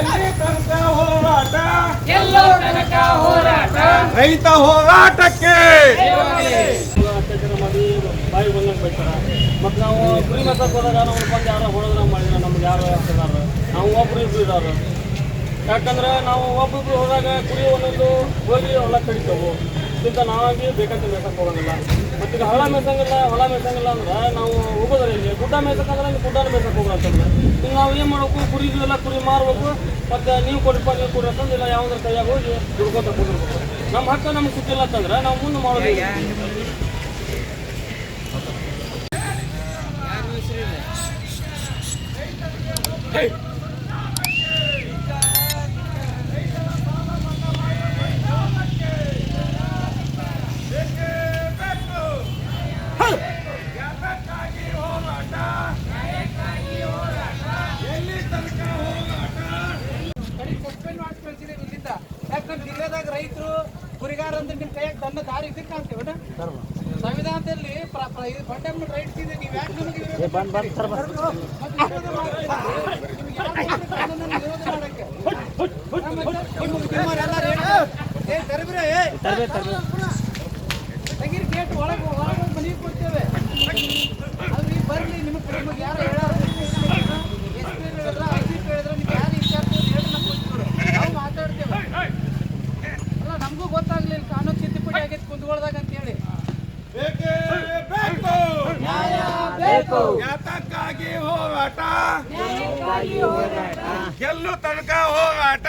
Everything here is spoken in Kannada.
ಎಲ್ಲಿ ತನಕ ಹೋರಾಟ? ಎಲ್ಲೋ ತನಕ ಹೋರಾಟ? ರೈತ ಹೋರಾಟಕ್ಕೆ! ಅತ್ಯಾಚಾರ ಮಾಡಿ ಬಾಯಿ ಬಂದಂಗೆ ಬೈತಾರ ಮತ್ತು ನಾವು ಕುರಿ ಮಸಾಕ್ ಹೋದಾಗ ನಾವು ಬಂದು ಯಾರೋ ಹೊಡೆದ್ರ ಮಾಡಿದ್ರೆ ನಮ್ಗೆ ಯಾರು ಹಾಕಿದಾರ ನಾವು ಒಬ್ರು ಇಬ್ರು ಇದಾರೆ ಯಾಕಂದ್ರೆ ನಾವು ಒಬ್ಬೊಬ್ರು ಹೋದಾಗ ಕುರಿ ಒಂದೊಂದು ಹೋಗಿ ಹೊಲ ಕಡಿತೇವೆ. ಇದಕ್ಕೆ ನಾವಾಗಿ ಬೇಕಂತ ಮೇಸಕ್ಕೆ ಹೋಗೋದಿಲ್ಲ ಮತ್ತು ಈಗ ಹಳ್ಳ ಮೇಸಂಗಿಲ್ಲ ಹೊಲ ಮೇಸಂಗಿಲ್ಲ ಅಂದ್ರೆ ನಾವು ಹೋಗೋದಿಲ್ಲ ಇಲ್ಲಿ ಗುಡ್ಡ ಮೇಸಕ್ಕಂದ್ರೆ ಇಲ್ಲಿ ಗುಡ್ಡನ ಮೇಸಕ್ಕೆ ಹೋಗೋಣ ಅಂತಂದ್ರೆ ಈಗ ನಾವು ಏನು ಮಾಡಬೇಕು? ಕುರಿ ಎಲ್ಲ ಕುರಿ ಮಾರ್ಬೇಕು ಮತ್ತು ನೀವು ಕೊಡಪ್ಪ ನೀವು ಕೊಡಿ ಅಂತಂದ್ರೆ ಇಲ್ಲ ಯಾವ್ದ್ರ ಕೈಯಾಗ ಹೋಗಿ ದುಡ್ಕೊತ ಕುದಿರ್ಬೇಕು ನಮ್ಮ ಹಕ್ಕ ನಮ್ಗೆ ಸಿಕ್ಕಿಲ್ಲ ಅಂತಂದ್ರೆ ನಾವು ಮುಂದೆ ಮಾಡೋದು ಸಸ್ಪೆಂಡ್ ರೈತರು ಕುರಿಗಾರ ಅಂತ ನಿಮ್ಮ ಕೈಯಾಗ ತನ್ನ ದಾರಿ ಇದಕ್ಕೆ ಆಗ್ತೇವೆ ಸಂವಿಧಾನದಲ್ಲಿ ಫಂಡಮೆಂಟ್ ರೈಟ್ಸ್ ಇದೆ ನೀವು ಯಾಕೆ ನಮಗೆ. ತೆಗೀರಿ ಗೇಟ್ ಒಳಗೆ ಒಳಗೆ ಮನೆಗೆ ಕೊಡ್ತೇವೆ. ಬರ್ಲಿ ನಿಮಗೆ ಯಾರು ಕುಂತ್ಕೊಳ್ದಾಗ ಅಂತ ಹೇಳಿ. ಬೇಕೇ ಬೇಕು. ಬೇಕು. ಯಾತಕ್ಕಾಗಿ ಹೋರಾಟ. ಗೆಲ್ಲು ತನಕ ಹೋರಾಟ.